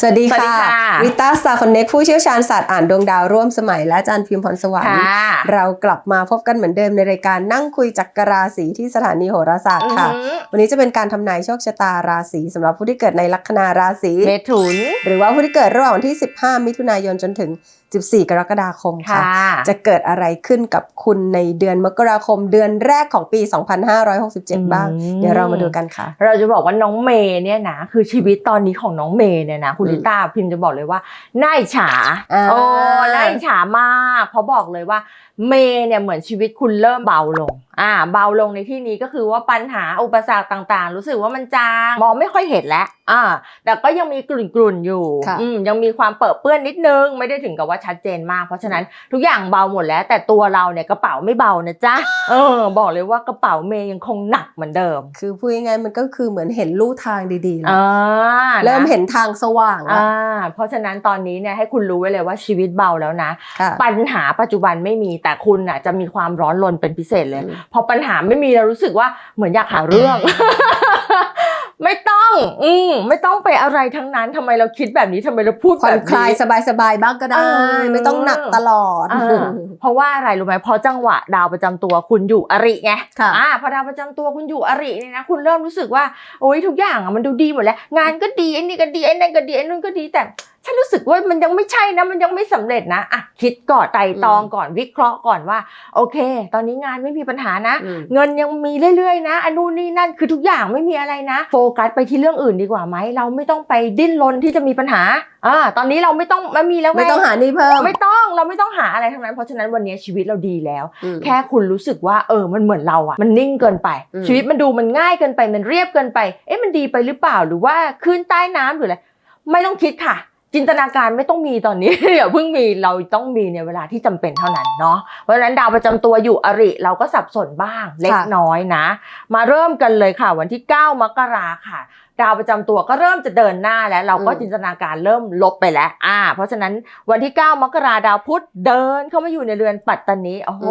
สวัสดีสวัสดีค่ะค่ะริต้าสตาร์คอนเน็กผู้เชี่ยวชาญศาสตร์อ่านดวงดาวร่วมสมัยและอาจารย์พิมพ์พรสวรรค์ค่ะเรากลับมาพบกันเหมือนเดิมในรายการนั่งคุยจักรราศีที่สถานีโหราศาสตร์ค่ะอือหือวันนี้จะเป็นการทำนายโชคชะตาราศีสำหรับผู้ที่เกิดในลัคนาราศีเมถุน หรือว่าผู้ที่เกิดระหว่างวันที่ 15 มิถุนายนจนถึง14 กรกฎาคมค่ะค่ะ จะเกิดอะไรขึ้นกับคุณในเดือนมกราคมเดือนแรกของปี 2567 บ้างอืมเดี๋ยวเรามาดูกันค่ะ เราจะบอกว่าน้องเมย์เนี่ยนะคือชีวิตตอนนี้ของน้องเมย์เนี่ยนะคุณอืมลิต้าพิมพ์จะบอกเลยว่าน่าอิจฉาอ่าโอ้น่าอิจฉามาก เพราะบอกเลยว่าเมย์เนี่ยเหมือนชีวิตคุณเริ่มเบาลง อ่าเบาลงในที่นี้ก็คือว่าปัญหาอุปสรรคต่างๆ รู้สึกว่ามันจางมองไม่ค่อยเห็นแล้วอ่าแต่ก็ยังมีกลุ่นๆอยู่ค่ะอืมยังมีความเปิดเปื้อนนิดนึง ไม่ได้ถึงกับว่าชัดเจนมาก เพราะฉะนั้นทุกอย่างเบาหมดแล้ว แต่ตัวเราเนี่ยกระเป๋าไม่เบานะจ๊ะเออ บอกเลยว่ากระเป๋าเมย์ยังคงหนักเหมือนเดิม คือพูดง่ายๆมันก็คือเหมือนเห็นลู่ทางดีๆแล้วอ่าเริ่มนะเห็นทางสว่างแล้วอ่าเพราะฉะนั้นตอนนี้เนี่ยให้คุณรู้ไว้เลยว่าชีวิตเบาแล้วนะค่ะปัญหาปัจจุบันไม่มีแต่คุณน่ะจะมีความร้อนรนเป็นพิเศษเลยอืมพอปัญหาไม่มีเรารู้สึกว่าเหมือนอยากหาเรื่อง ไม่ต้อง อืมไม่ต้องไปอะไรทั้งนั้นทำไมเราคิดแบบนี้ทำไมเราพูดผ่อแบนบคลายนี้สบายๆบ้างก็ได้เออไม่ต้องหนักตลอดอ่าเพราะว่าอะไรรู้ไหมเพราะจังหวะดาวประจำตัวคุณอยู่อริไงค่ะอ่าพอดาวประจำตัวคุณอยู่อริเนี่ยนะคุณเริ่มรู้สึกว่าโอ้ยทุกอย่างอะมันดูดีหมดแล้ว งานก็ดีไอ้นี่ก็ดีไอ้นั่นก็ดีไอ้นู่นก็ดีแต่ฉันรู้สึกว่ามันยังไม่ใช่นะ มันยังไม่สำเร็จนะอะคิดก่อนไตร่ตรองก่อนวิเคราะห์ก่อนว่า โอเค ตอนนี้งานไม่มีปัญหานะอืมเงินยังมีเรื่อยๆนะอันนู่นนี่นั่นคือทุกอย่างไม่มีอะไรนะ โฟกัสไปที่เรื่องอื่นดีกว่าไหมเราไม่ต้องไปดิ้นรนที่จะมีปัญหาอ่าตอนนี้เราไม่ต้องมามีแล้วงไม่ต้องหานี่เพิ่มไม่ต้องเราไม่ต้องหาอะไรทั้งนั้น เพราะฉะนั้นวันนี้ชีวิตเราดีแล้วอืมแค่คุณรู้สึกว่าเออมันเหมือนเราอะมันนิ่งเกินไปอืมชีวิตมันดูมันง่ายเกินไปมันเรียบเกินไปเอ๊ะมันดีไปหรือเปล่าหรือว่าขึ้นใต้น้ำหรืออะไรไม่ต้องคิดค่ะ จินตนาการไม่ต้องมีตอนนี้ อย่าเพิ่งมีเราต้องมีในเวลาที่จำเป็นเท่านั้นเนาะเพราะฉะนั้นดาวประจำตัวอยู่อริเราก็สับสนบ้างเล็กน้อยนะ มาเริ่มกันเลยค่ะ วันที่ 9 มกราค่ะ ดาวประจำตัวก็เริ่มจะเดินหน้าแล้ว เราก็อืมจินตนาการเริ่มลบไปแล้วอ่า เพราะฉะนั้นวันที่ 9 มกราดาวพุธเดินเข้ามาอยู่ในเรือนปัตตานีโอ้โห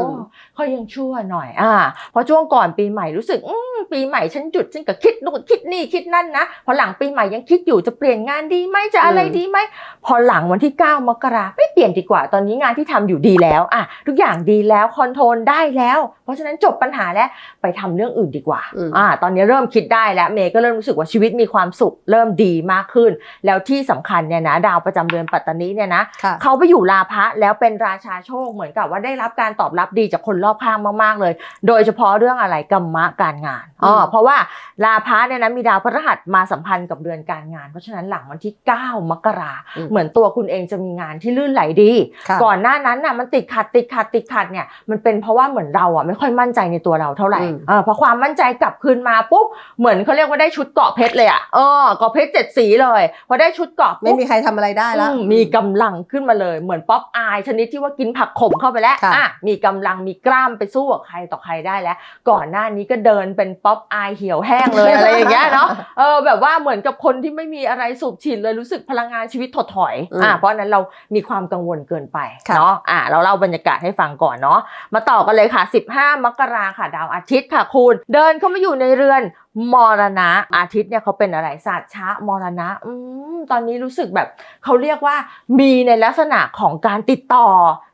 เขายังชั่วหน่อยอ่าเพราะช่วงก่อนปีใหม่รู้สึกอืมปีใหม่ฉันหยุดฉันก็คิดนู่นคิดนี่คิดนั่นนะพอหลังปีใหม่ยังคิดอยู่จะเปลี่ยนงานดีไหมจะอะไรอืมดีไหมพอหลังวันที่ 9 มกราไม่เปลี่ยนดีกว่าตอนนี้งานที่ทำอยู่ดีแล้วอะทุกอย่างดีแล้วคอนโทรลได้แล้ว เพราะฉะนั้นจบปัญหาแล้วไปทำเรื่องอื่นดีกว่าอืมอ่าตอนนี้เริ่มคิดได้แล้วเมย์ก็เริ่มรู้สึกว่าชีวิตมีความสุขเริ่มดีมากขึ้น แล้วที่สำคัญเนี่ยนะดาวประจำเดือนปัตตานีเนี่ยนะค่ะเขาไปอยู่ลาภะแล้วเป็นราชาโชคเหมือนกับว่าได้รับการตอบรับดีจากคนรอบข้างมากๆเลย โดยเฉพาะเรื่องอะไรกรรมะการงานอ๋ออืมเพราะว่าลาภะเนี่ยนะมีดาวพฤหัสมาสัมพันธ์กับเดือนการงาน เพราะฉะนั้นหลังวันที่ 9 มกราอืมเหมือนตัวคุณเองจะมีงานที่ลื่นไหลดีค่ะก่อนหน้านั้นน่ะมันติดขัดติดขัดติดขัดเนี่ยมันเป็นเพราะว่าเหมือนเราอะไม่ค่อยมั่นใจในตัวเราเท่าไหร่อืมเออพอความมั่นใจกลับคืนมาปุ๊บเหมือนเขาเรียกว่าได้ชุดเกราะเพชรเลยอะเออเกราะเพชรเจ็ดสีเลยพอได้ชุดเกราะปุ๊บไม่มีใครทำอะไรได้แล้วอืมมีกำลังขึ้นมาเลยเหมือนป๊อปอายชนิดที่ว่ากินผักขมเข้าไปแล้วค่ะอะมีกำลังมีกล้ามไปสู้กับใครต่อใครได้แล้ว ก่อนหน้านี้ก็เดินเป็นป๊อปอายเหี่ยวแห้งเลยอะไรอย่างเงี้ยเนาะเออแบบว่าเหมือนกับคนที่ไม่มีอะไรสูบฉีดเลยรู้สึกพลังงานชีวิตถดถอยอืมอะเพราะฉะนั้นเรามีความกังวลเกินไปค่ะเนาะอะเราเล่าบรรยากาศให้ฟังก่อนเนาะมาต่อกันเลยค่ะ 15 มกราค่ะ ดาวอาทิตย์ค่ะคุณ เดินเข้ามาอยู่ในเรือน มรณะอาทิตย์เนี่ยเขาเป็นอะไรศาสตร์ช้ามรณะอืมตอนนี้รู้สึกแบบเขาเรียกว่ามีในลักษณะของการติดต่อ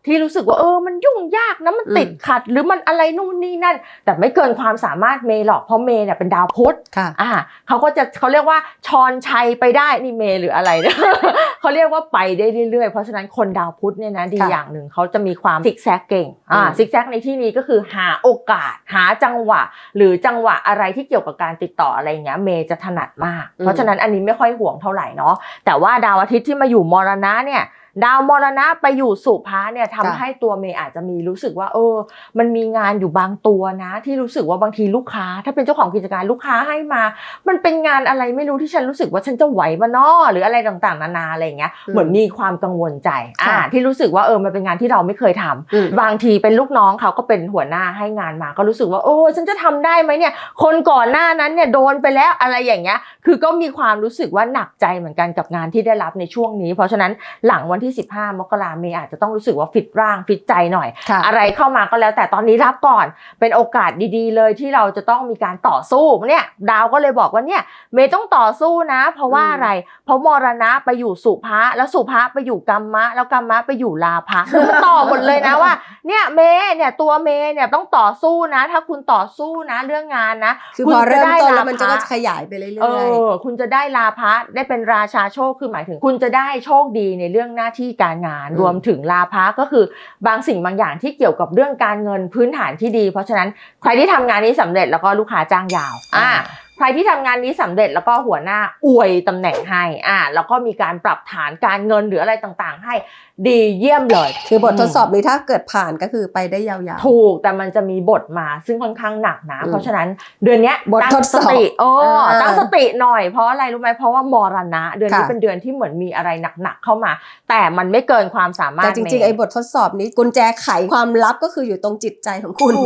ที่รู้สึกว่าเออมันยุ่งยากนะมันอืมติดขัด หรือมันอะไรนู่นนี่นั่น แต่ไม่เกินความสามารถเมย์หรอกเพราะเมย์เนี่ยเป็นดาวพุธค่ะอ่าเขาก็จะเขาเรียกว่าชอนชัยไปได้นี่เมย์หรืออะไรนะเขาเรียกว่าไปได้เรื่อยๆ เพราะฉะนั้นคนดาวพุธเนี่ยนะดีค่ะอย่างหนึ่งเขาจะมีความซิกแซกเก่งอ่าอืมซิกแซกในที่นี้ก็คือหาโอกาสหาจังหวะ หรือจังหวะอะไรที่เกี่ยวกับการติดต่ออะไรเงี้ยเมย์จะถนัดมาก เพราะฉะนั้นอันนี้ไม่ค่อยห่วงเท่าไหร่เนาะแต่ว่าดาวอาทิตย์ที่มาอยู่มรณะเนี่ย ดาวมรณะไปอยู่สุภาเนี่ยทำค่ะให้ตัวเมย์อาจจะมีรู้สึกว่า เออ มันมีงานอยู่บางตัวนะ ที่รู้สึกว่าบางทีลูกค้า ถ้าเป็นเจ้าของกิจการลูกค้าให้มา มันเป็นงานอะไรไม่รู้ที่ฉันรู้สึกว่าฉันจะไหวมานอหรืออะไรต่างๆ นานาอะไรอย่างเงี้ยอืมเหมือนมีความกังวลใจอ่าค่ะที่รู้สึกว่าเออมันเป็นงานที่เราไม่เคยทำอืมบางทีเป็นลูกน้องเขาก็เป็นหัวหน้าให้งานมา ก็รู้สึกว่าโอ้ฉันจะทำได้ไหมเนี่ย คนก่อนหน้านั้นเนี่ยโดนไปแล้วอะไรอย่างเงี้ยคือก็มีความรู้สึกว่าหนักใจเหมือนกันกับงานที่ได้รับในช่วงนี้ เพราะฉะนั้นหลังวันที่ที่ 15 มกราเมย์อาจจะต้องรู้สึกว่าฟิตร่างฟิตใจหน่อยค่ะอะไรเข้ามาก็แล้วแต่ตอนนี้รับก่อนเป็นโอกาสดีๆ เลยที่เราจะต้องมีการต่อสู้เนี่ยดาวก็เลยบอกว่าเนี่ยเมย์ต้องต่อสู้นะ เพราะว่าอืมอะไร เพราะมรณะไปอยู่สุภะแล้วสุภะไปอยู่กัมมะ แล้วกัมมะไปอยู่ลาภะคือมันต่อหมดเลยนะว่า เนี่ยเมย์เนี่ยตัวเมย์เนี่ยต้องต่อสู้นะ ถ้าคุณต่อสู้นะเรื่องงานนะคือคุณพอเริ่มจะได้ต้นแล้วลามันจะภะก็ขยายไปเรื่เออยอคุณจะได้ลาภะได้เป็นราชาโชคคือหมายถึง คุณจะได้โชคดีในเรื่องหน้าที่การงานอืมรวมถึงลาภะก็คือบางสิ่งบางอย่างที่เกี่ยวกับเรื่องการเงินพื้นฐานที่ดี เพราะฉะนั้นใครที่ทำงานนี้สำเร็จแล้วก็ลูกค้าจ้างยาวๆอ่า ใครที่ทำงานนี้สำเร็จแล้วก็หัวหน้าอวยตำแหน่งให้อ่าแล้วก็มีการปรับฐานการเงินหรืออะไรต่างๆ ให้ดีเยี่ยมเลย คือบททดสอบนี้ถ้าเกิดผ่านก็คือไปได้ยาวถูกแต่มันจะมีบทมาซึ่งค่อนข้างหนักนะอืมเพราะฉะนั้นเดือนเนี้ยบทตั้งทดสอบติโอ้อ่าตั้งสติหน่อยเพราะอะไรรู้ไหมเพราะว่ามรณะ เดือนนี้ค่ะเป็นเดือนที่เหมือนมีอะไรหนักๆเข้ามา แต่มันไม่เกินความสาๆมารถแต่จริงๆเมย์ไอ้บททดสอบนี้กุญแจไขความลับก็คืออยู่ตรงจิตใจของคุณถู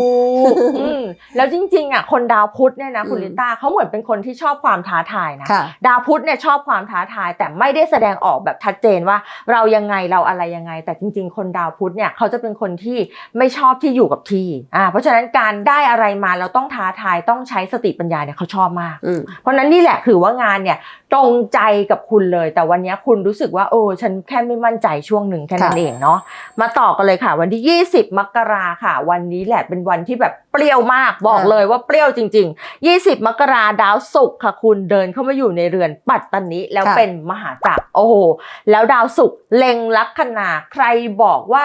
กอืมแล้วจริงๆอะคนดาวพุธเนี่ยนะคุณอืมลิต้าเขาเหมือนเป็นคนที่ชอบความท้าทายนะค่ะดาวพุธเนี่ยชอบความท้าทาย แต่ไม่ได้แสดงออกแบบชัดเจนว่า เรายังไงเราอะไรยังไง แต่จริง ๆ คนดาวพุธเนี่ยเขาจะเป็นคนที่ไม่ชอบที่อยู่กับที่อ่าเพราะฉะนั้นการได้อะไรมาเราต้องท้าทายต้องใช้สติปัญญาเนี่ยเขาชอบมากอืมเพราะฉะนั้นนี่แหละคือว่างานเนี่ยตรงใจกับคุณเลย แต่วันนี้คุณรู้สึกว่าโอ้ฉันแค่ไม่มั่นใจช่วงหนึ่งแค่นั้นค่ะเองเนาะมาต่อกันเลยค่ะ วันที่ 20 มกราค่ะ วันนี้แหละเป็นวันที่แบบเป รี้ยวมากบอกเลยว่าเปรี้ยวจริง ๆ 20 มกราดาวศุกร์ค่ะคุณเดินเข้ามาอยู่ในเรือนปัตตนิแล้วค่ะเป็นมหาจักรโอ้โหแล้วดาวศุกร์เล็งลัคนาใครบอกว่า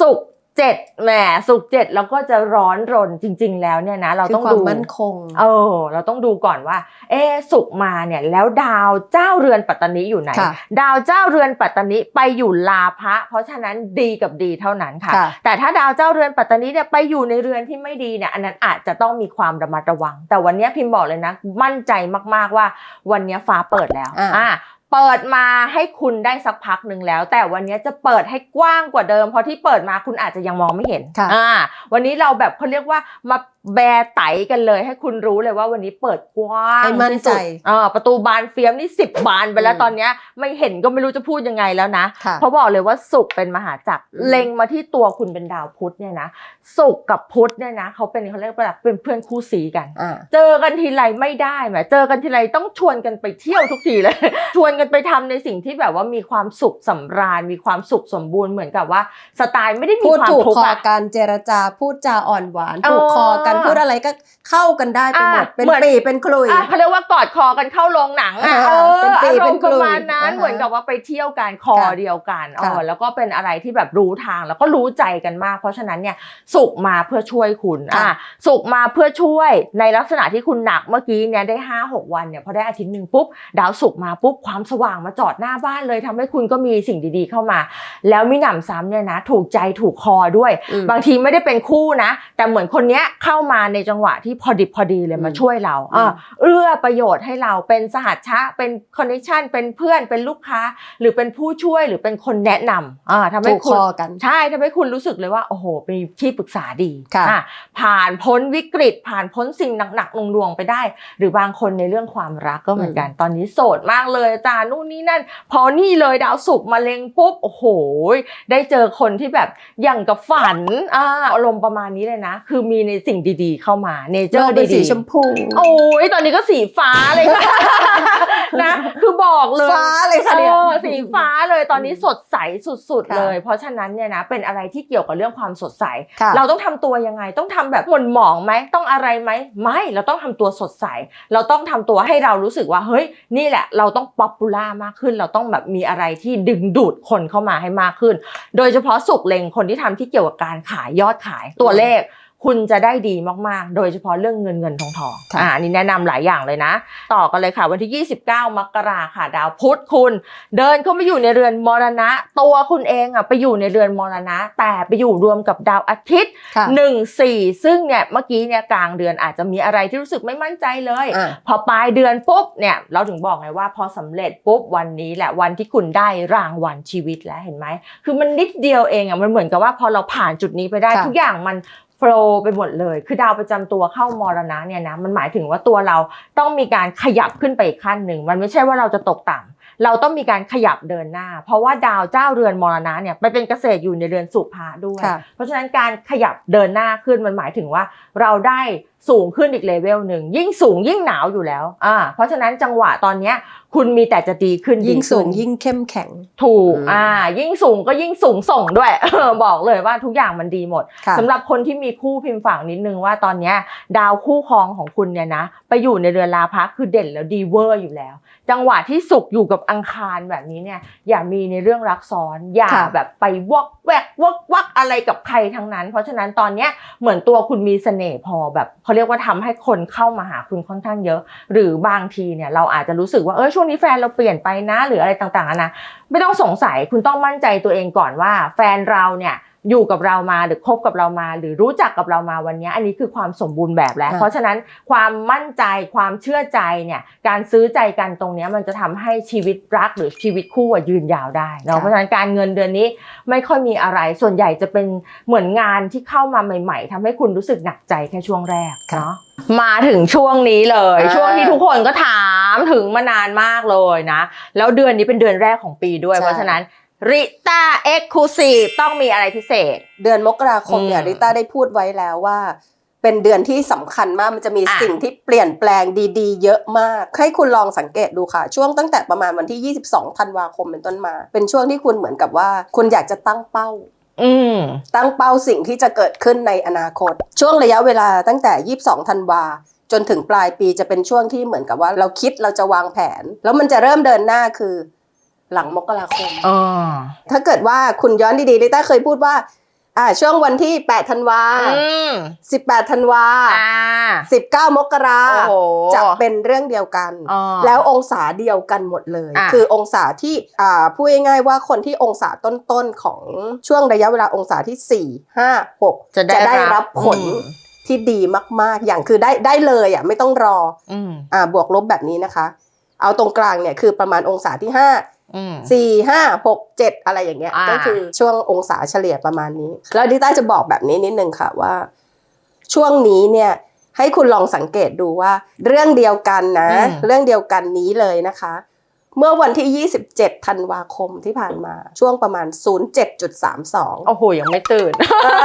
ศุกร์ เจ็ดแหมศุกร์เจ็ดแล้วก็จะร้อนรนจริง ๆ แล้วเนี่ยนะเราคือต้องความดูมั่นคงเออเราต้องดูก่อนว่า เอะสุกร์มาเนี่ยแล้วดาวเจ้าเรือนปัตตนิอยู่ไหนค่ะดาวเจ้าเรือนปัตตนิไปอยู่ลาภะเพราะฉะนั้นดีกับดีเท่านั้นค่ะค่ะแต่ถ้าดาวเจ้าเรือนปัตตนิเนี่ยไปอยู่ในเรือนที่ไม่ดีเนี่ยอันนั้นอาจจะต้องมีความระมัดระวัง แต่วันนี้พิมพ์บอกเลยนะ มั่นใจมากๆว่าวันนี้ฟ้าเปิดแล้วอ่าอ่า เปิดมาให้คุณได้สักพักหนึ่งแล้ว แต่วันนี้จะเปิดให้กว้างกว่าเดิม เพราะที่เปิดมาคุณอาจจะยังมองไม่เห็นค่ะอ่าวันนี้เราแบบเขาเรียกว่ามา แบไตกันเลยให้คุณรู้เลยว่าวันนี้เปิดกว้างให้มั่นที่สุดใจอ่าประตูบานเฟียมนี่สิบบานไปแล้วอืมตอนเนี้ยไม่เห็นก็ไม่รู้จะพูดยังไงแล้วนะค่ะเพราะบอกเลยว่าสุขเป็นมหาจักรอืมเล็งมาที่ตัวคุณเป็นดาวพุธเนี่ยนะสุขกับพุธเนี่ยนะเขาเป็นเขาเรียกว่าเป็นเพื่อนคู่สีกันอ่าเจอกันทีไรไม่ได้แหมเจอกันทีไรต้องชวนกันไปเที่ยวทุกทีเลย ชวนกันไปทำในสิ่งที่แบบว่ามีความสุขสำราญ มีความสุขสมบูรณ์เหมือนกับว่า สไตล์ไม่ได้มีพูดความถูกทุกคข์ออะกันเจรจาพูดจาอ่อนหวานเออถูกคอกันพูดอะไรก็เข้ากันได้ไปหมดอะเป็นเหมือนปีเป็นคลุยอะเขาเรียกว่ากอดคอกันเข้าโรงหนังอะอ่าเออเป็นปีอารเป็มนณ์กปลุ่ระมมาณนั้นอ่าฮะเหมือนกับว่าไปเที่ยวกันคอค่ะเดียวกันเอค่ะอแล้วก็เป็นอะไรที่แบบรู้ทางแล้วก็รู้ใจกันมาก เพราะฉะนั้นเนี่ยสุขมาเพื่อช่วยคุณค่ะอะสุขมาเพื่อช่วยในลักษณะที่คุณหนักเมื่อกี้เนี่ยได้ห้าหกวันเนี่ยพอได้อาทิตย์หนึ่งปุ๊บดาวสุขมาปุ๊บความสว่างมาจอดหน้าบ้านเลยทำให้คุณก็มีสิ่งดีๆเข้ามา แล้วมิหนำซ้ำเนี่ยนะ ถูกใจถูกคอด้วยอืมบางทีไม่ได้เป็นคู่นะ แต่เหมือนคนเนี้ยเข้ามาในจังหวะที่พอดิบพอดีเลยมาอืมช่วยเราอืมอะเอื้อประโยชน์ให้เราเป็นสหัชชะเป็นคอนเนคชันเป็นเพื่อนเป็นลูกค้า หรือเป็นผู้ช่วยหรือเป็นคนแนะนำอ่าทำให้ถูกคุคณอกันใช่ทำให้คุณรู้สึกเลยว่าโอ้โหมีที่ปรึกษาดีค่ะอะผ่านพ้นวิกฤต ผ่านพ้นสิ่งหนักๆหน่วงๆไปได้ หรือบางคนในเรื่องความรักก็เหมือนกันตอนนี้โสดมากเลยอาจารย์นู่นนี่นั่น พอนี่เลยดาวสุกร์มาเล็งปุ๊บโอ้โหได้เจอคนที่แบบอย่างกับฝันอ่าอารมณ์ประมาณนี้เลยนะ คือมีในสิ่งดีๆ เข้ามาเนเจโลอกร์เป็นสีดีๆชมพู โอ้ยตอนนี้ก็สีฟ้าเลยค่ะนะคือบอกเลยฟ้าเลยค่ะเนี่ยออสีฟ้าเลยตอนนี้สดใสสุดๆค่ะเลย เพราะฉะนั้นเนี่ยนะเป็นอะไรที่เกี่ยวกับเรื่องความสดใสค่ะเราต้องทำตัวยังไงต้องทำแบบหม่นหมองไหมต้องอะไรไหมไม่เราต้องทำตัวสดใส เราต้องทำตัวให้เรารู้สึกว่าเฮ้ยนี่แหละ เราต้องป๊อปปูล่ามากขึ้น เราต้องแบบมีอะไรที่ดึงดูดคนเข้ามาให้มากขึ้น โดยเฉพาะสุกเลงคนที่ทำที่เกี่ยวกับการขายยอดขายตัวเลข คุณจะได้ดีมากๆ โดยเฉพาะเรื่องเงินเงินทองทองค่ะอ่าอันนี่แนะนำหลายอย่างเลยนะ ต่อกันเลยค่ะ วันที่ 29 มกราค่ะ ดาวพุธคุณ เดินเข้ามาอยู่ในเรือนมรณะ ตัวคุณเองอะไปอยู่ในเรือนมรณะ แต่ไปอยู่รวมกับดาวอาทิตย์ค่ะหนึ่งสี่ซึ่งเนี่ยเมื่อกี้เนี่ยกลางเดือนอาจจะมีอะไรที่รู้สึกไม่มั่นใจเลยอ่าพอปลายเดือนปุ๊บเนี่ยเราถึงบอกไงว่าพอสำเร็จปุ๊บวันนี้แหละวันที่คุณได้รางวัลชีวิตแล้วเห็นไหมคือมันนิดเดียวเองอะมันเหมือนกับว่าพอเราผ่านจุดนี้ไปได้ค่ะทุกอย่างมันโฟลว์ไปหมดเลย คือดาวประจำตัวเข้ามรณะเนี่ยนะมันหมายถึงว่าตัวเราต้องมีการขยับขึ้นไปอีกขั้นหนึ่ง มันไม่ใช่ว่าเราจะตกต่ำเราต้องมีการขยับเดินหน้า เพราะว่าดาวเจ้าเรือนมรณะเนี่ยไปเป็นเกษตรอยู่ในเรือนสุภาด้วยค่ะเพราะฉะนั้นการขยับเดินหน้าขึ้นมันหมายถึงว่าเราได้ สูงขึ้นอีกเลเวลหนึ่งยิ่งสูงยิ่งหนาวอยู่แล้วอ่าเพราะฉะนั้นจังหวะตอนเนี้ยคุณมีแต่จะดีขึ้นยิ่งดีขึ้นสูงยิ่งเข้มแข็ง ถูกอืมอ่ายิ่งสูงก็ยิ่งสูงส่งด้วย บอกเลยว่าทุกอย่างมันดีหมดค่ะสำหรับคนที่มีคู่พิมพ์ฝากนิดนึงว่าตอนเนี้ยดาวคู่ครองของคุณเนี่ยนะไปอยู่ในเรือนลาพักคือเด่นแล้วดีเวอร์อยู่แล้ว จังหวะที่สุกอยู่กับอังคารแบบนี้เนี่ยอย่ามีในเรื่องรักซ้อนอย่าค่ะแบบไปวอกแวกวอกวักอะไรกับใครทั้งนั้น เพราะฉะนั้นตอนเนี้ยเหมือนตัวคุณมีเสน่ห์พอแบบเขาเรียกว่าทำให้คนเข้ามาหาคุณค่อนข้างเยอะ หรือบางทีเนี่ยเราอาจจะรู้สึกว่าเออช่วงนี้แฟนเราเปลี่ยนไปนะ หรืออะไรต่างๆนะไม่ต้องสงสัยคุณต้องมั่นใจตัวเองก่อนว่า แฟนเราเนี่ย อยู่กับเรามาหรือคบกับเรามา หรือรู้จักกับเรามาวันเนี้ยอันนี้คือความสมบูรณ์แบบแล้วค่ะเพราะฉะนั้นความมั่นใจความเชื่อใจเนี่ยการซื้อใจกันตรงเนี้ยมันจะทำให้ชีวิตรักหรือชีวิตคู่อะยืนยาวได้เนาะเพราะฉะนั้นการเงินเดือนนี้ไม่ค่อยมีอะไรส่วนใหญ่จะเป็นเหมือนงานที่เข้ามาใหม่ ๆทำให้คุณรู้สึกหนักใจแค่ช่วงแรกเนาะมาถึงช่วงนี้เลยอ่าช่วงที่ทุกคนก็ถามถึงมานานมากเลยนะ แล้วเดือนนี้เป็นเดือนแรกของปีด้วยใช่เพราะฉะนั้น ริต้าเอ็กซ์คลูซีฟต้องมีอะไรพิเศษ เดือนมกราคมเนี่ยอืมริต้าได้พูดไว้แล้วว่า เป็นเดือนที่สำคัญมากมันจะมีอะ สิ่งที่เปลี่ยนแปลงดีๆ เยอะมาก ให้คุณลองสังเกตดูค่ะ ช่วงตั้งแต่ประมาณวันที่ 22 ธันวาคมเป็นต้นมา เป็นช่วงที่คุณเหมือนกับว่า คุณอยากจะตั้งเป้า อืม ตั้งเป้าสิ่งที่จะเกิดขึ้นในอนาคต ช่วงระยะเวลาตั้งแต่ 22 ธันวา จนถึงปลายปีจะเป็นช่วงที่เหมือนกับว่าเราคิดเราจะวางแผน แล้วมันจะเริ่มเดินหน้าคือ หลังมกราคมอ๋อถ้าเกิดว่าคุณย้อนดีๆลิต้าเคยพูดว่า อ่า ช่วงวันที่8ธันวาอืม18ธันวาอ่า19มกราโอ้โหจะเป็นเรื่องเดียวกันอ๋อแล้วองศาเดียวกันหมดเลยอะคือองศาที่อ่าพูดง่ายๆว่าคนที่องศาต้นๆของช่วงระยะเวลาองศาที่4 5 6จะได้รับผลอืมที่ดีมาก ๆ อย่างคือได้ได้เลยอะไม่ต้องรออืมอ่าบวกลบแบบนี้นะคะ เอาตรงกลางเนี่ยคือประมาณองศาที่5อืม สี่ห้าหกเจ็ดอะไรอย่างเงี้ยอ่าก็คือช่วงองศาเฉลี่ยประมาณนี้ แล้วดิต้าจะบอกแบบนี้นิดนึงค่ะว่า ช่วงนี้เนี่ยให้คุณลองสังเกตดูว่า เรื่องเดียวกันนะ เรื่องเดียวกันนี้เลยนะคะ เมื่อวันที่ 27 ธันวาคมที่ผ่านมา ช่วงประมาณ 07.32 โอ้โห ยังไม่ตื่นอ่า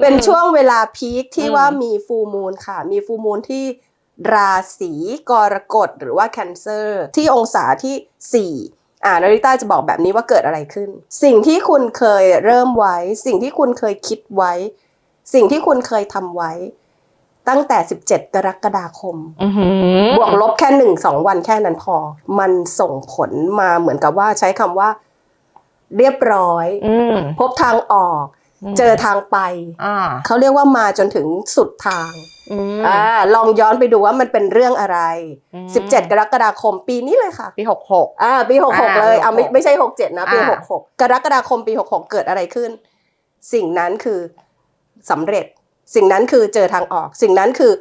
เป็นช่วงเวลาพีคที่อืมว่ามีฟูมูลค่ะ มีฟูมูลที่ ราศีกรกฎหรือว่า Cancer ที่องศาที่ 4อ่านาริต้าจะบอกแบบนี้ว่าเกิดอะไรขึ้น สิ่งที่คุณเคยเริ่มไว้ สิ่งที่คุณเคยคิดไว้ สิ่งที่คุณเคยทำไว้ ตั้งแต่ 17 กรกฎาคมอื้อหือบวกลบแค่หนึ่งสองวันแค่นั้นพอ มันส่งผลมาเหมือนกับว่าใช้คำว่า เรียบร้อยอืมพบทางออก เจอทางไปอ่าเขาเรียกว่ามาจนถึงสุดทาง อืมอ่าลองย้อนไปดูว่ามันเป็นเรื่องอะไรอืม17 กรกฎาคมปีนี้เลยค่ะ ปีหกหกอ่าปีอ่า66 เลยอ่าไม่66ไม่ใช่ 67 นะ ปีอ่า66 กรกฎาคมปี 66 เกิดอะไรขึ้น สิ่งนั้นคือสำเร็จ สิ่งนั้นคือเจอทางออก สิ่งนั้นคือ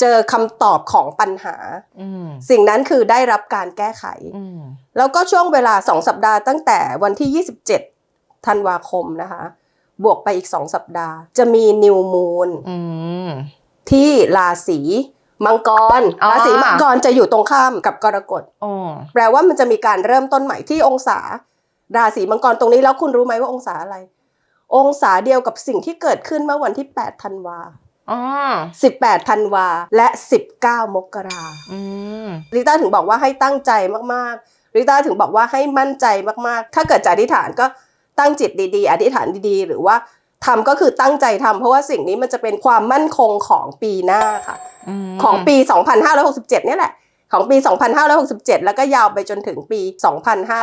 เจอคำตอบของปัญหาอืมสิ่งนั้นคือได้รับการแก้ไขอืมแล้วก็ช่วงเวลา2สัปดาห์ตั้งแต่วันที่ 27 ธันวาคมนะคะ บวกไปอีก2สัปดาห์ จะมีนิวมูนอืม ที่ราศีมังกร อ๋อ ราศีมังกรจะอยู่ตรงข้ามกับกรกฎ อ๋อแปลว่ามันจะมีการเริ่มต้นใหม่ที่องศา ราศีมังกรตรงนี้แล้วคุณรู้ไหมว่าองศาอะไร องศาเดียวกับสิ่งที่เกิดขึ้นเมื่อวันที่8ธันวาอ๋อ18ธันวาและ 19 มกราอืมริต้าถึงบอกว่าให้ตั้งใจมากๆริต้าถึงบอกว่าให้มั่นใจมากๆ ถ้าเกิดจะอธิษฐานก็ตั้งจิตดีๆ อธิษฐานดีๆ หรือว่า ทำก็คือตั้งใจทำเพราะว่าสิ่งนี้มันจะเป็นความมั่นคงของปีหน้าค่ะมของปี 2567เนี่ยแหละของปี 2567 แล้วก็ยาวไปจนถึงปี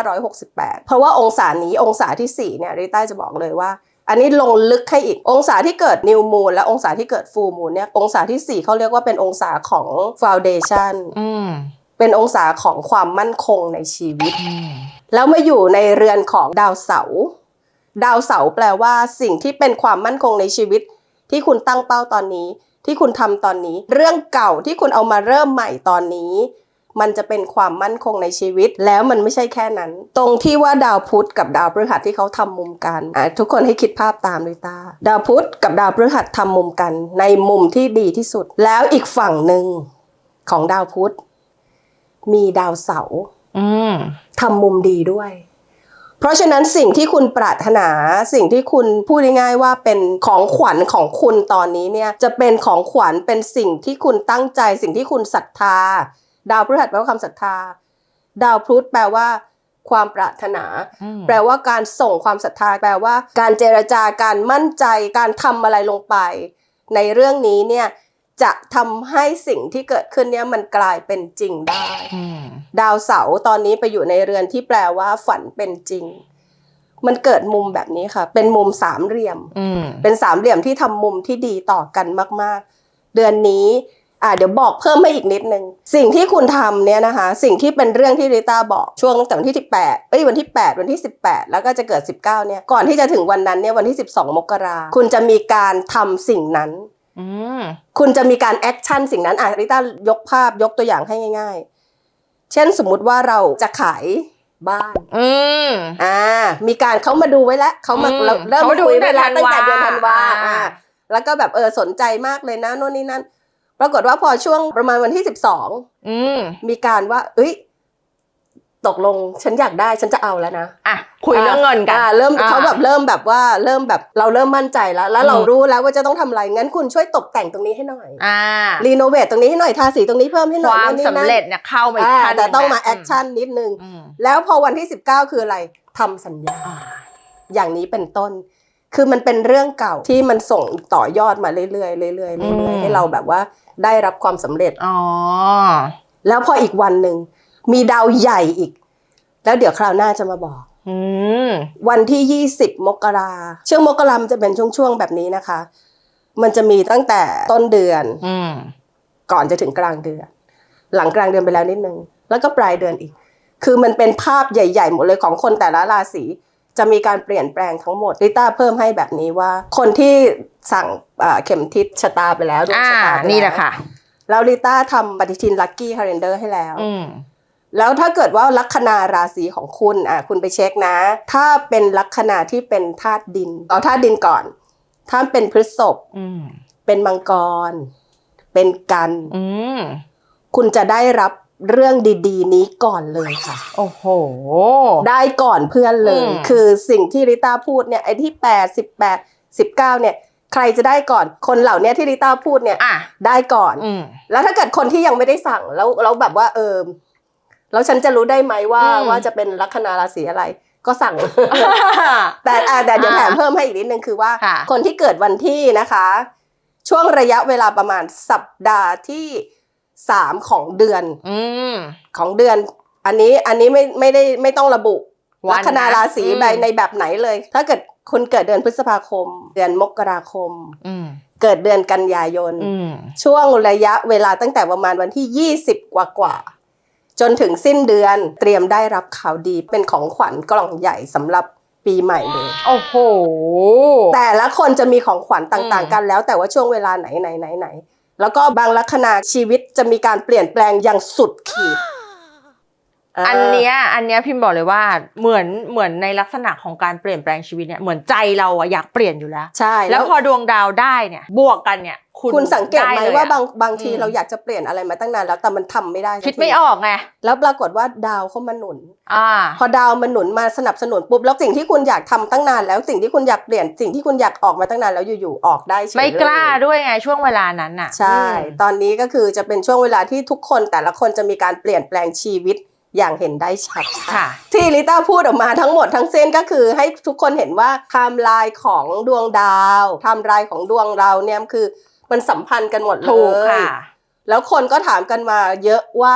2568 เพราะว่าองศานี้องศาที่ 4 เนี่ยริต้าจะบอกเลยว่า อันนี้ลงลึกให้อีก องศาที่เกิดนิวมูนและองศาที่เกิดฟูมูนเนี่ย องศาที่ 4เขาเรียกว่าเป็นองศาของฟาวเดชันอืมเป็นองศาของความมั่นคงในชีวิตอืมแล้วมาอยู่ในเรือนของดาวเสาร์ ดาวเสาร์แปลว่าสิ่งที่เป็นความมั่นคงในชีวิต ที่คุณตั้งเป้าตอนนี้ ที่คุณทำตอนนี้ เรื่องเก่าที่คุณเอามาเริ่มใหม่ตอนนี้ มันจะเป็นความมั่นคงในชีวิต แล้วมันไม่ใช่แค่นั้น ตรงที่ว่าดาวพุธกับดาวพฤหัสที่เขาทำมุมกันอะทุกคนให้คิดภาพตามด้วยตา ดาวพุธกับดาวพฤหัสทำมุมกัน ในมุมที่ดีที่สุด แล้วอีกฝั่งหนึ่งของดาวพุธมีดาวเสาร์อืมทำมุมดีด้วย เพราะฉะนั้นสิ่งที่คุณปรารถนาสิ่งที่คุณพูดง่ายๆว่าเป็นของขวัญของคุณตอนนี้เนี่ยจะเป็นของขวัญเป็นสิ่งที่คุณตั้งใจ สิ่งที่คุณศรัทธา ดาวพฤหัสแปลว่าความศรัทธา ดาวพลุธแปลว่าความปรารถนาอืมแปลว่าการส่งความศรัทธา แปลว่า การเจรจาการมั่นใจ การทำอะไรลงไป ในเรื่องนี้เนี่ย จะทำให้สิ่งที่เกิดขึ้นเนี่ยมันกลายเป็นจริงได้อืมดาวเสาร์ตอนนี้ไปอยู่ในเรือนที่แปลว่าฝันเป็นจริง มันเกิดมุมแบบนี้ค่ะ เป็นมุมสามเหลี่ยมอืมเป็นสามเหลี่ยมที่ทำมุมที่ดีต่อกันมาก ๆ เดือนนี้อ่าเดี๋ยวบอกเพิ่มให้อีกนิดนึง สิ่งที่คุณทำเนี่ยนะคะ สิ่งที่เป็นเรื่องที่ริต้าบอกช่วงตั้งแต่วันที่18เอ้ยวันที่ 8 วันที่ 18 แล้วก็จะเกิด 19เนี่ยก่อนที่จะถึงวันนั้นเนี่ยวันที่ 12 มกราคุณจะมีการทำสิ่งนั้นอืม คุณจะมีการแอคชั่นสิ่งนั้นอะริต้ายกภาพยกตัวอย่างให้ง่าย ๆ เช่นสมมุติว่าเราจะขายบ้าน อืมอ่า มีการเขามาดูไว้แล้วเขามาอืมเราเริ่มเขามาดูคุยไว้แล้วตั้ตั้งงแต่แต่ธัเดือนนวาธันวาอ่าอ่า แล้วก็แบบเออสนใจมากเลยนะโน่นนี่นั่น ปรากฏว่าพอช่วงประมาณวันที่สิบสองอืมมีการว่า เอ้ย ตกลงฉันอยากได้ฉันจะเอาแล้วนะอะคุยเรื่องเงินกันอ่าเริ่มอ่เขาแบบเริ่มแบบว่าเริ่มแบบเราเริ่มมั่นใจแล้ว แล้วเราอืมรู้แล้วว่าจะต้องทำอะไรงั้นคุณช่วยตกแต่งตรงนี้ให้หน่อยอ่ารีโนเวทตรงนี้ให้หน่อยทาสีตรงนี้เพิ่มให้หคน่อยวามโน่นนี่สำนั่นเร็จเนี่ยเข้ามาอีกอ่าขั้นหแต่นึ่ต้องมาะแอคชั่นนิดนึง อืมแล้วพอวันที่ 19 คืออะไรทำสัญญา อ่า อย่างนี้เป็นต้น คือมันเป็นเรื่องเก่าที่มันส่งต่อยอดมาเรื่อยๆเรื่อยๆอืเรื่อยมๆให้เราแบบว่าได้รับความสำเร็จ อ๋อ แล้วพออีกวันหนึ่ง มีดาวใหญ่อีก แล้วเดี๋ยวคราวหน้าจะมาบอกอืมวันที่20มกราช่วงมกรามันจะเป็นช่วงๆแบบนี้นะคะ มันจะมีตั้งแต่ต้นเดือนอืมก่อนจะถึงกลางเดือน หลังกลางเดือนไปแล้วนิดนึงแล้วก็ปลายเดือนอีก คือมันเป็นภาพใหญ่ๆหมดเลยของคนแต่ละราศีจะมีการเปลี่ยนแปลงทั้งหมดลิต้าเพิ่มให้แบบนี้ว่า คนที่สั่งอ่าเข็มทิศชะตาไปแล้วดวงอ่าชะตาไปนี่แหละค่ะแล้วลิต้าทำปฏิทินลัคกี้คาล endar ให้แล้วอืม แล้วถ้าเกิดว่าลัคนาราศีของคุณอะคุณไปเช็คนะ ถ้าเป็นลัคนาที่เป็นธาตุดินเอาธาตุดินก่อน ถ้าเป็นพฤษภอืมเป็นมังกร เป็นกันอืมคุณจะได้รับเรื่องดีๆ นี้ก่อนเลยค่ะ โอ้โห ได้ก่อนเพื่อนเลยอืมคือสิ่งที่ริต้าพูดเนี่ยไอ้ที่แปดสิบแปดสิบเก้าเนี่ยใครจะได้ก่อนคนเหล่านี้ที่ริต้าพูดเนี่ยอะได้ก่อนอืมแล้วถ้าเกิดคนที่ยังไม่ได้สั่งแล้วแล้วแบบว่าเออ แล้วฉันจะรู้ได้ไหมว่าอืมว่าจะเป็นลัคนาราศีอะไรก็สั่ง แต่อ่าแต่เดี๋ยวแถมเพิ่มให้อีกนิดนึงคือว่าค่ะคนที่เกิดวันที่นะคะ ช่วงระยะเวลาประมาณสัปดาห์ที่สามของเดือนอืมของเดือน อันนี้อันนี้ไม่ไม่ได้ไม่ต้องระบุวันนะลัคนาราศีอืมใบในแบบไหนเลย ถ้าเกิดคุณเกิดเดือนพฤษภาคม เดือนมกราคมอืมเกิดเดือนกันยายนอืมช่วงระยะเวลาตั้งแต่ประมาณวันที่20กว่ากว่าๆ จนถึงสิ้นเดือนเตรียมได้รับข่าวดีเป็นของขวัญกล่องใหญ่สำหรับปีใหม่เลย โอ้โห แต่ละคนจะมีของขวัญต่างอืมๆกันแล้วแต่ว่าช่วงเวลาไหนไหนไหนไหน แล้วก็บางลัคนาชีวิตจะมีการเปลี่ยนแปลงอย่างสุดขีด อันเนี้ยอันเนี้ยพิมพ์บอกเลยว่าเหมือนเหมือนในลักษณะของการเปลี่ยนแปลงชีวิตเนี่ยเหมือนใจเราอะอยากเปลี่ยนอยู่แล้ว ใช่ แล้วพอดวงดาวได้เนี่ยบวกกันเนี่ยคุณคุณสังเกตไหมด้ลยอะว่าบางบางทีอืมเราอยากจะเปลี่ยนอะไรมาตั้งนานแล้วแต่มันทำไม่ได้สักคิดทีไม่ออกไงแล้วปรากฏว่าดาวเข้ามาหนุนอ่าพอดาวมาหนุนมาสนับสนุนปุ๊บแล้วสิ่งที่คุณอยากทำตั้งนานแล้วสิ่งที่คุณอยากเปลี่ยนสิ่งที่คุณอยากออกมาตั้งนานแล้วอยู่ๆออกได้เฉยไม่กล้าเลยด้วยไงช่วงเวลานั้นน่ะ ใช่อืมตอนนี้ก็คือจะเป็นช่วงเวลาที่ทุกคนแต่ละคนจะมีการเปลี่ยนแปลงชีวิต อย่างเห็นได้ชัดค่ะ ที่ลิต้าพูดออกมาทั้งหมดทั้งเส้นก็คือให้ทุกคนเห็นว่าไทม์ไลน์ของดวงดาวไทม์ไลน์ของดวงเราเนี่ยคือมันสัมพันธ์กันหมดเลถูกยค่ะแล้วคนก็ถามกันมาเยอะว่า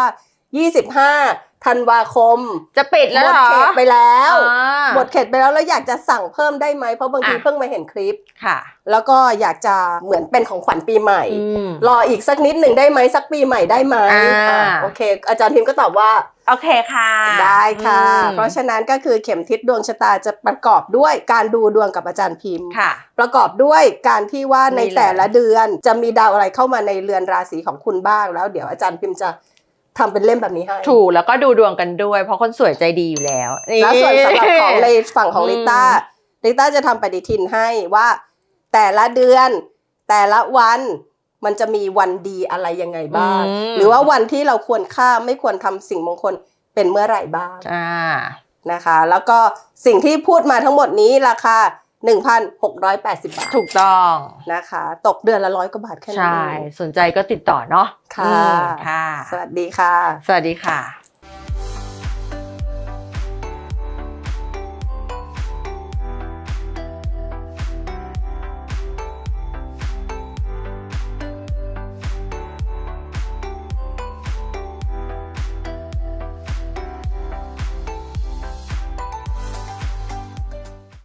25 ธันวาคมจะปิดหแล้วมเหดรอเขตไปแล้วอ่าหมดเขตไปแล้วแล้วอยากจะสั่งเพิ่มได้ไหมเพราะบางทีอะเพิ่งมาเห็นคลิปค่ะ แล้วก็อยากจะเหมือนเป็นของขวัญปีใหม่อืมรออีกสักนิดหนึ่งได้ไหมสักปีใหม่ได้ไหมอ่าอะโอเค อาจารย์พิมพ์ก็ตอบว่าโอเคค่ะ ได้ค่ะอืมเพราะฉะนั้นก็คือเข็มทิศดวงชะตาจะประกอบด้วยการดูดวงกับอาจารย์พิมพ์ค่ะ ประกอบด้วยการที่ว่าในนี่เลยแต่ละเดือนจะมีดาวอะไรเข้ามาในเรือนราศีของคุณบ้างแล้ว เดี๋ยวอาจารย์พิมพ์จะ ทำเป็นเล่มแบบนี้ให้ถูกแล้วก็ดูดวงกันด้วย เพราะคนสวยใจดีอยู่แล้วนี่แล้วส่วนสำหรับของในฝั่งของอืมลิต้าลิต้าจะทำปฏิทินให้ว่า แต่ละเดือน แต่ละวันมันจะมีวันดีอะไรยังไงบ้างอืมหรือว่าวันที่เราควรข้ามไม่ควรทำสิ่งมงคลเป็นเมื่อไหร่บ้างอ่านะคะ แล้วก็สิ่งที่พูดมาทั้งหมดนี้ราคา 1,680 บาทถูกต้องนะคะ ตกเดือนละร้อยกว่าบาทแค่นั้นใช่เองสนใจก็ติดต่อเนาะค่ะอืมค่ะ สวัสดีค่ะ สวัสดีค่ะ